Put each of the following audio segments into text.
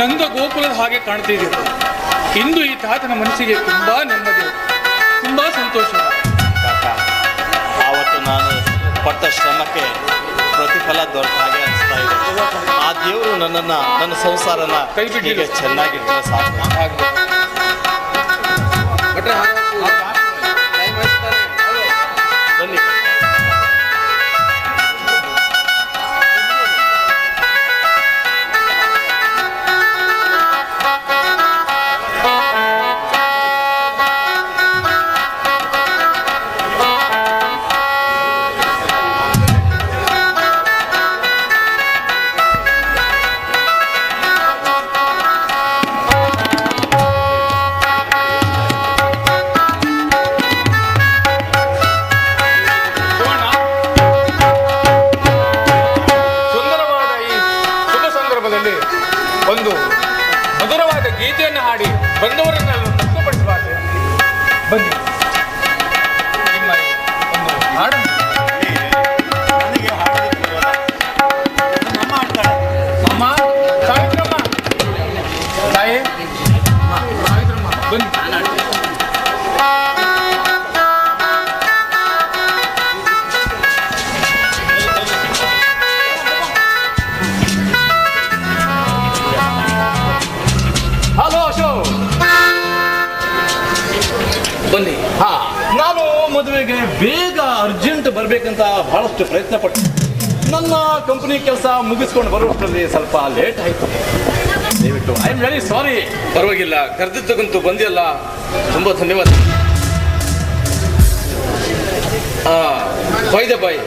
ನಂದ ಗೋಕುಲದ ಹಾಗೆ ಕಾಣ್ತಿದ್ದೀರ ಇಂದು ಈ ತಾತನ ಮನಸ್ಸಿಗೆ ತುಂಬಾ ನೆಮ್ಮದಿ ತುಂಬಾ ಸಂತೋಷ. ತಾತ ಆವತ್ತು ನಾನು ಪಟ್ಟ ಶ್ರಮಕ್ಕೆ ಪ್ರತಿಫಲ ದೊರೆತ ಹಾಗೆ ಅನಿಸ್ತಾ ಇದೆ. ಆ ದೇವರು ನನ್ನನ್ನು ನನ್ನ ಸಂಸಾರನ ಕೈ ಬಿಟ್ಟಿಗೆ ಚೆನ್ನಾಗಿ ಸಾಕು. ಹಾಡಿ ಬರಬೇಕಂತ ಬಹಳಷ್ಟು ಪ್ರಯತ್ನ ಪಟ್ಟೆ ನನ್ನ ಕಂಪ್ನಿ ಕೆಲಸ ಮುಗಿಸ್ಕೊಂಡು ಬರುವಷ್ಟರಲ್ಲಿ ಸ್ವಲ್ಪ ಲೇಟ್ ಆಯಿತು. ದಯವಿಟ್ಟು ಐ ಆಮ್ ವೆರಿ ಸಾರಿ ಪರವಾಗಿಲ್ಲ ಕರೆದಿದ್ದಕ್ಕಂತೂ ಬಂದಿಯಲ್ಲ. ತುಂಬ ಧನ್ಯವಾದ. ಬೈದ ಬಾಯ್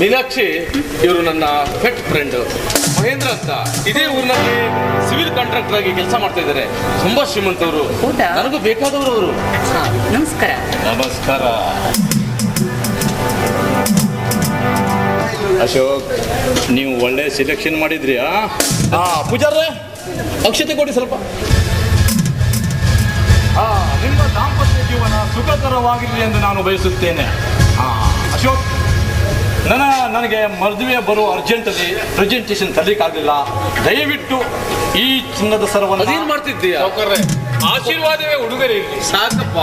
ಮೀನಾಕ್ಷಿ ಇವರು ನನ್ನ ಫೆಟ್ ಫ್ರೆಂಡ್ ಮಹೇಂದ್ರ ಅಂತ. ಇದೇ ಊರಿನಲ್ಲಿ ಸಿವಿಲ್ ಕಾಂಟ್ರಾಕ್ಟರ್ ಆಗಿ ಕೆಲಸ ಮಾಡ್ತಾ ಇದ್ದಾರೆ. ತುಂಬಾ ಶ್ರೀಮಂತವರು. ಅವರು ನನಗೂ ಬೇಕಾದವರು ಅವರು. ನಮಸ್ಕಾರ. ನಮಸ್ಕಾರ. ಅಶೋಕ್ ನೀವು ಒಳ್ಳೆ ಸೆಲೆಕ್ಷನ್ ಮಾಡಿದ್ರಿ ಆ? ಹಾ ಪೂಜಾರ್ರೆ ಅಕ್ಷತೆ ಕೊಡಿ ಸ್ವಲ್ಪ. ಆ ನಿಮ್ಮ ದಾಂಪತ್ಯ ಜೀವನ ಸುಖಕರವಾಗಿರಲಿ ಎಂದು ನಾನು ಬಯಸುತ್ತೇನೆ. ಆ ಅಶೋಕ್ ನನ್ನ ನನಗೆ ಮದುವೆ ಬರೋ ಅರ್ಜೆಂಟಲ್ಲಿ ಪ್ರೆಸೆಂಟೇಷನ್ ತರಲಿಕ್ಕಾಗಲಿಲ್ಲ. ದಯವಿಟ್ಟು ಈ ಚಿನ್ನದ ಸರವನ್ನು ಅದೇನ್ ಮಾಡ್ತಿದ್ದೀಯಾ? ಆಶೀರ್ವಾದವೇ ಉಡುಗೊರೆ ಇರಲಿ. ಸಾಕಪ್ಪ.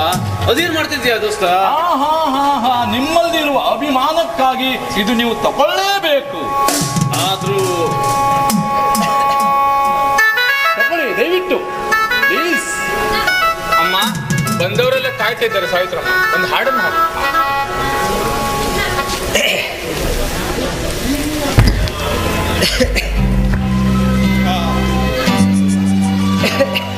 ಅದೇನ್ ಮಾಡ್ತಿದ್ಯಾ ದೋಸ್ತ? ಹಾ ಹಾ ಹಾ ಹಾ. ನಿಮ್ಮಲ್ಲಿರುವ ಅಭಿಮಾನಕ್ಕಾಗಿ ಇದು ನೀವು ತಗೊಳ್ಳೇಬೇಕು. ಆದ್ರೂ ತಗೊಳ್ಳಿ ದಯವಿಟ್ಟು. ಪ್ಲೀಸ್ ಅಮ್ಮ ಬಂದವರೆಲ್ಲ ಕಾಯ್ತಾ ಇದ್ದಾರೆ ಸಾವಿತ್ರಮ್ಮ. ಒಂದು ಹಾಡನ್ನು ಹಾಡು. ಕೋಗಿಲೆ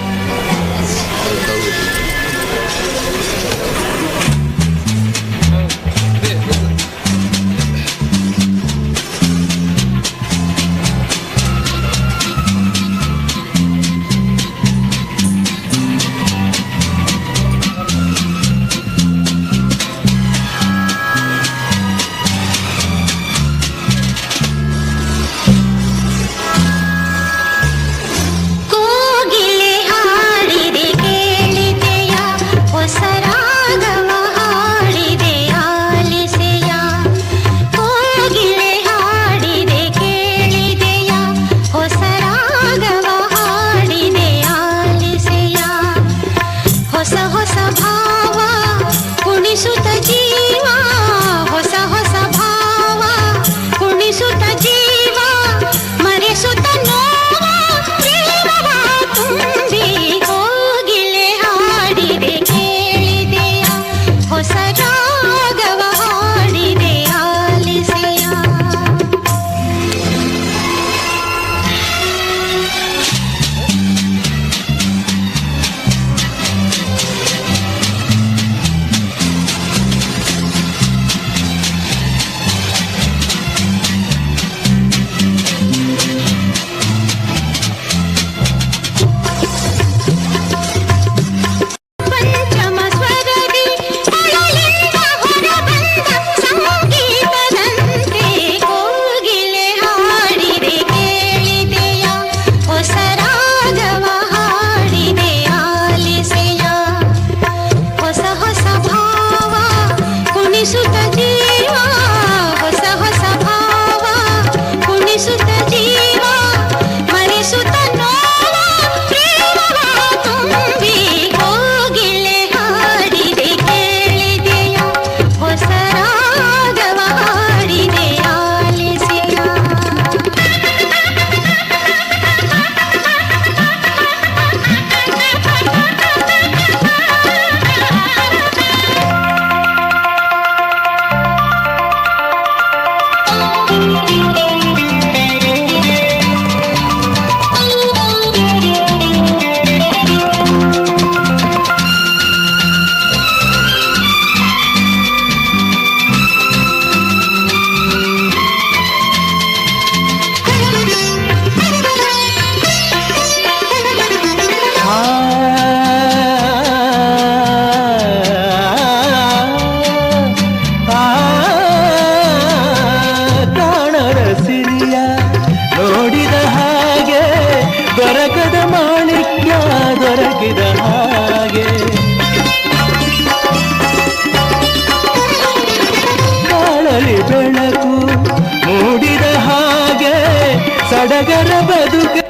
ಬೆಳಕು ಮೂಡಿದ ಹಾಗೆ ಸಡಗರ ಬದುಕ